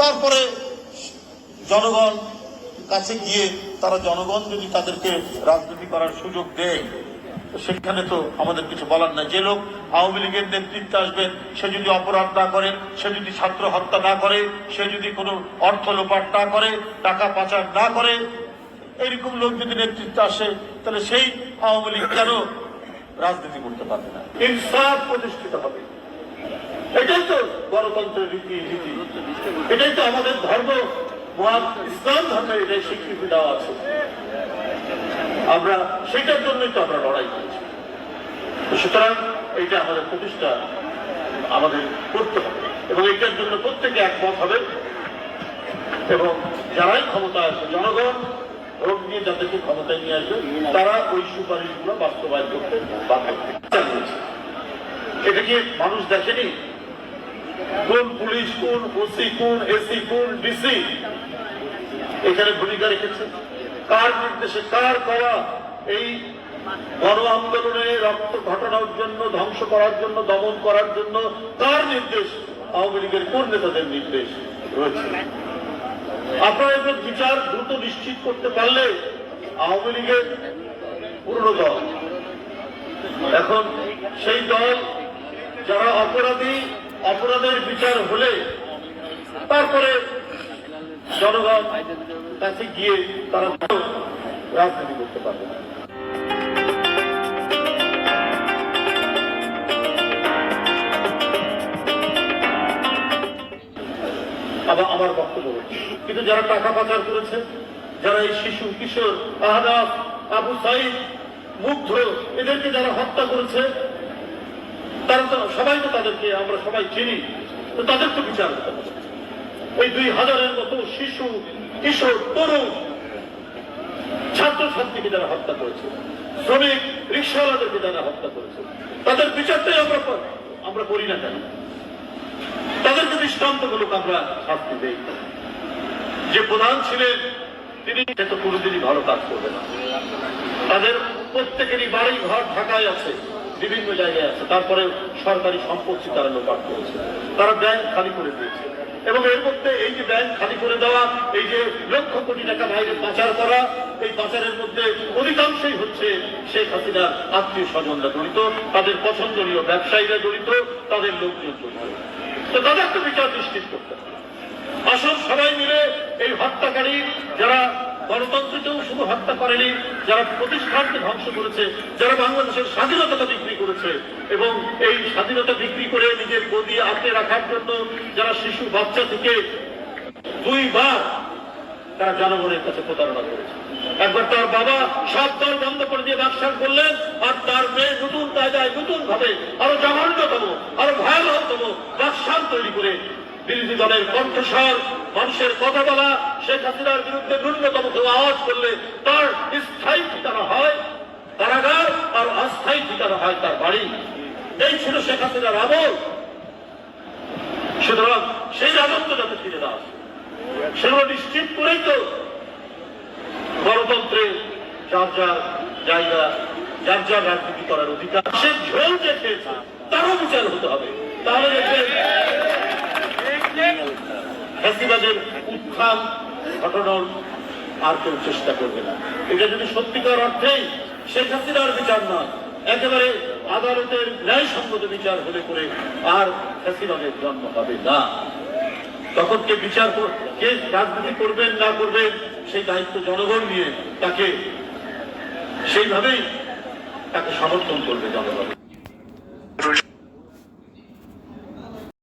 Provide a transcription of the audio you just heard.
তারপরে জনগণ কাছে গিয়ে তারা জনগণ যদি তাদেরকে রাজনীতি করার সুযোগ দেয় সেখানে তো আমাদের কিছু বলার নাই। যে লোক আওয়ামী লীগের নেতৃত্বে আসবেন সে যদি অপরাধ না করে, সে যদি ছাত্র হত্যা না করে, সে যদি কোনো অর্থ লোপাট না করে, টাকা পাচার না করে, এইরকম লোক যদি নেতৃত্বে আসে, তাহলে সেই আওয়ামী লীগ কেন রাজনীতি করতে পারবে না? ইনসাফ প্রতিষ্ঠিত হবে। এটাই তো গণতন্ত্রের রীতি নীতি এটাই তো আমাদের ধর্ম, মহান ইসলাম ধর্মে এটাই স্বীকৃতি দেওয়া আছে। আমরা সেটার জন্যই তো আমরা লড়াই করছি। সুতরাং এইটা আমাদের প্রতিষ্ঠা, আমাদের করতে হবে। এবং এটার জন্য প্রত্যেকে একমত হবে। এবং যারাই ক্ষমতা আসবে, জনগণ, রোগ নিয়ে যাদেরকে ক্ষমতায় নিয়ে আসবে, তারা ওই সুপারিশগুলো বাস্তবায়ন করতে বাধ্য এটা কি মানুষ দেখেনি? কোন পুলিশ, কোন ওসি, কোন এসি, কোন ডিসি এখানে ভূমিকা রেখেছে? কার নির্দেশে কার করা এই গণ আন্দোলনে রক্ত ঘটানোর জন্য, ধ্বংস করার জন্য, দমন করার জন্য কার নির্দেশ? আওয়ামী লীগের কোন নেতাদের নির্দেশ রয়েছে? আপনারা বিচার দ্রুত নিশ্চিত করতে পারলে আওয়ামী লীগের পুরনো দল, এখন সেই দল যারা অপরাধী অপরাধের বিচার হলে তারপরে জনগণ কাছে গিয়ে তারা রাজনীতি করতে পারবে। না আমার বক্তব্য কিন্তু যারা টাকা পাচার করেছে, যারা এই শিশু কিশোর আহদাফ আবু সাইদ মুগ্ধ, এদেরকে যারা হত্যা করেছে তারা তো সবাই তো তাদেরকে, আমরা সবাই চিনি, তো তাদের তো বিচার এই দুই হাজারের মতো শিশু, কিশোর, তরুণ ছাত্রছাত্রীকে যারা হত্যা করেছে, শ্রমিক, রিক্সাওয়ালাদেরকে যারা হত্যা করেছে, তাদের বিচারটাই আমরা আমরা করি না কেন? তাদেরকে দৃষ্টান্তমূলক আমরা শাস্তি দেই যে প্রধান ছিলেন, তিনি সে তো কোনোদিনই ভালো কাজ করবে না। তাদের প্রত্যেকেরই বাড়ি ঘর ঢাকায় আছে। বিভিন্ন জায়গায় আছে। তারপরে সরকারি সম্পত্তি তারা লোপাট করেছে। তারা ব্যাংক খালি করে দিয়েছে। এবং এর মধ্যে এই যে ব্যাংক খালি করে দেওয়া, এই যে লক্ষ কোটি টাকা বাইরে পাচার করা, এই পাচারের মধ্যে অধিকাংশই হচ্ছে শেখ হাসিনার আত্মীয় স্বজনরা জড়িত, তাদের পছন্দনীয় ব্যবসায়ীরা জড়িত, তাদের লোকজন জড়িত। তো তাদের তো বিচার নিশ্চিত করতে আসল সবাই মিলে এই হত্যাকারী যারা গণতন্ত্রকেও শুধু হত্যা করেনি, যারা প্রতিষ্ঠানকে ধ্বংস করেছে, যারা বাংলাদেশের স্বাধীনতা বিক্রি করেছে এবং এই স্বাধীনতা বিক্রি করে নিজের গদি আঁকড়ে রাখার জন্য যারা শিশু বাচ্চা থেকে দুইবার তারা জনগণের কাছে প্রতারণা করেছে। একবার তার বাবা সব দল বন্ধ করে দিয়ে ব্যবসা করলেন, আর তার মেয়ে নতুন কায়দায় নতুন ভাবে আরও জঘন্যতম আরও ভয়াবহতম ব্যবসান তৈরি করে বিরোধী দলের কণ্ঠস্বর, মানুষের কথা বলা, শেখ হাসিনার বিরুদ্ধে ন্যূনতম কেউ আওয়াজ করলে তার স্থায়ী ঠিকানা হয় কারাগার আর অস্থায়ী ঠিকানা হয় তার বাড়ি। এই ছিল শেখ হাসিনার আমল। সুতরাং সেই রাজত্ব যাতে ফিরে না আসে, সেগুলো নিশ্চিত করেই তো গণতন্ত্রে যার যার জায়গা, যার যার রাজনীতি করার অধিকার, সে ঝোল যে খেয়েছে, তারও বিচার হতে হবে। তাহলে ফ্যাসিবাদের উত্থান ঘটানোর আর কেউ চেষ্টা করবে না। এটা যদি সত্যিকার অর্থেই শেখ হাসিনার বিচার নয়, একেবারে আদালতের ন্যায়সঙ্গত বিচার হলে করে আর ফ্যাসিবাদের জন্ম হবে না। তখন কে বিচার কে রাজনীতি করবেন না করবেন, সেই দায়িত্ব জনগণ নিয়ে তাকে সেইভাবেই তাকে সমর্থন করবে জনগণ।